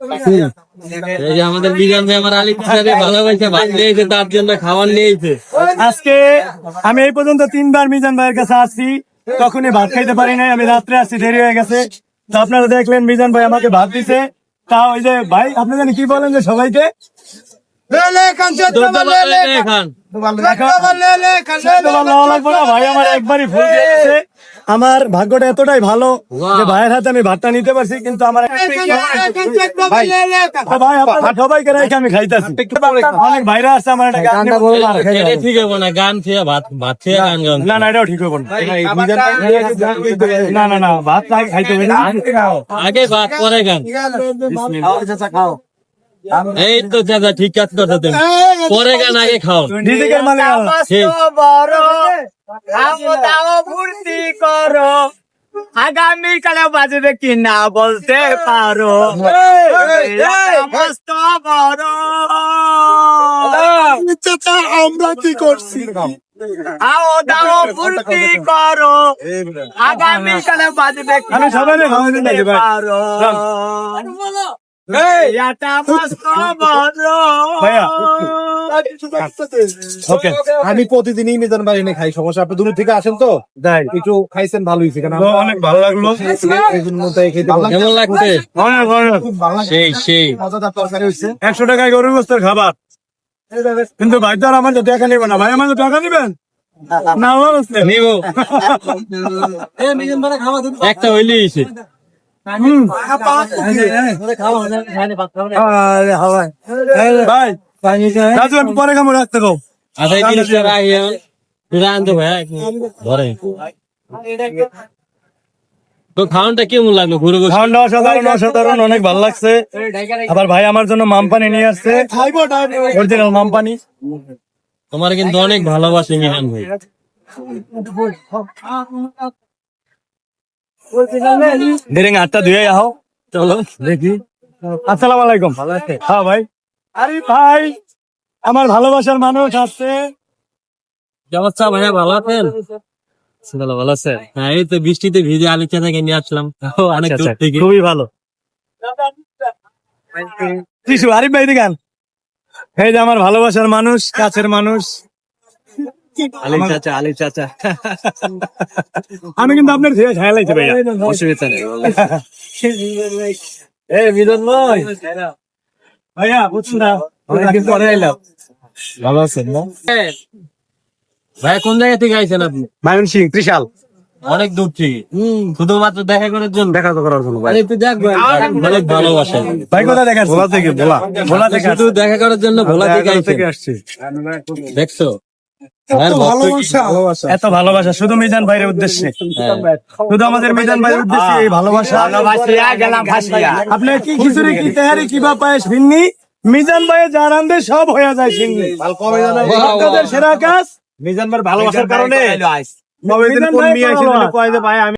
এই যে আমাদের বিজান আমার আলী সাথে ভালোবাসে ভাত নিয়েছে তার জন্য খাবার নিয়েছে। আজকে আমি এই পর্যন্ত তিনবার মিজান ভাইয়ের কাছে আসছি। তখনই ভাত খাইতে পারি নাই আমি রাত্রে আসছি দেরি হয়ে গেছে। তো আপনারা দেখলেন মিজান ভাই আমাকে ভাত দিছে। তা ওই যে ভাই আপনি জানি কি বলেন যে সবাইকে? আমার ভাগ্যটা এতটাই ভালো যে ভাইয়ের হাতে আমি ভাতটা নিতে পারছি কিন্তু আমার সবাইকে রেখে আমি খাইতেছি। অনেক ভাইরা আছে আমার। ঠিক হবে না গান খেয়ে ভাত ভাত খেয়ে গান গান না না এটাও ঠিক হবে না। না? না না ভাত খাইতে হবে। না আগে ভাত পরে গান। এই তো চাচা ঠিক কাজ করছ তুমি। পরে গান আগে খাও। নিজেকে। ঠিক আগামী কালে বাজবে কি না বলতে পারো। বড়। আমরা কি করছি? আও দাও ফুর্তি করো। আগামী কালে বাজবে কি নাকি ভাই পারো। আমি প্রতিদিনই মিজান বাড়ি এনে খাই সমস্যা আপনি দূর থেকে আসেন তো? যাই। একটু খাইছেন ভালো হয়েছে কেন? অনেক ভালো লাগল। এই জন্য তাই খেতে ভালো কেমন লাগছে? অনেক অনেক ভালো সেই সেই। একশো টাকায় গরুর গোস্তের খাবার। কিন্তু ভাই তো আর আমার তো টাকা নিবে না। ভাই আমার টাকা নিবেন? না। নিব। একটা হইলেই পরে খাব রাখতে আচ্ছা খাওয়ানটা কেমন লাগল ঘুরে খাওয়ানটা অসাধারণ অসাধারণ অনেক ভালো লাগছে। আবার ভাই আমার জন্য মামপানি নিয়ে আসছে। অরিজিনাল মামপানি তোমার কিন্তু অনেক ভালোবাসি মিহান ভাই। ধুয়ে আহ। চলো দেখি। আসসালামু আলাইকুম। ভালো আছে? হ্যাঁ ভাই। আরে ভাই আমার ভালোবাসার মানুষ অবস্থা ভাইয়া? ভালো আছেন? ভালো আছে। হ্যাঁ এই তো বৃষ্টিতে ভিজে আলিচা থেকে নিয়ে আসলাম। ও, অনেক দূর থেকে। আচ্ছা, খুবই ভালো। আরিফ ভাই দিগান এই যে আমার ভালোবাসার মানুষ কাছের মানুষ। আলি চাচা আলি চাচা। আমি কিন্তু আপনার ধুয়ে ছায়া লাগছে ভাইয়া। অসুবিধা নেই। এ বিদন নয় ভাইয়া বুঝছেন না? অনেকদিন পরে এলাম। ভালো আছেন না? ভাই কোন জায়গা থেকে আইছেন আপনি? মায়ন সিং ত্রিশাল। অনেক দূর থেকে। শুধুমাত্র দেখা করার জন্য? দেখা তো করার জন্য ভাই। তুই দেখ ভাই। অনেক ভাই ভোলা থেকে ভোলা ভোলা থেকে শুধু দেখা করার জন্য ভোলা থেকে আসছি। দেখছ? এত ভালোবাসা। শুধু মিজান ভাইয়ের উদ্দেশ্যে। শুধু আমাদের মিজান ভাইয়ের উদ্দেশ্যে এই ভালোবাসা। ভাসিয়া গেলাম ভাসিয়া। আপনি কি খিচুড়ি কি তেহারি কি বা পায়েস ভিন্নি? মিজান ভাইয়ে যা রান্ধে সব হয়ে যায় সিন্নি। সেরা কাজ মিজান ভাই ভালোবাসার কারণে। ভাই আমি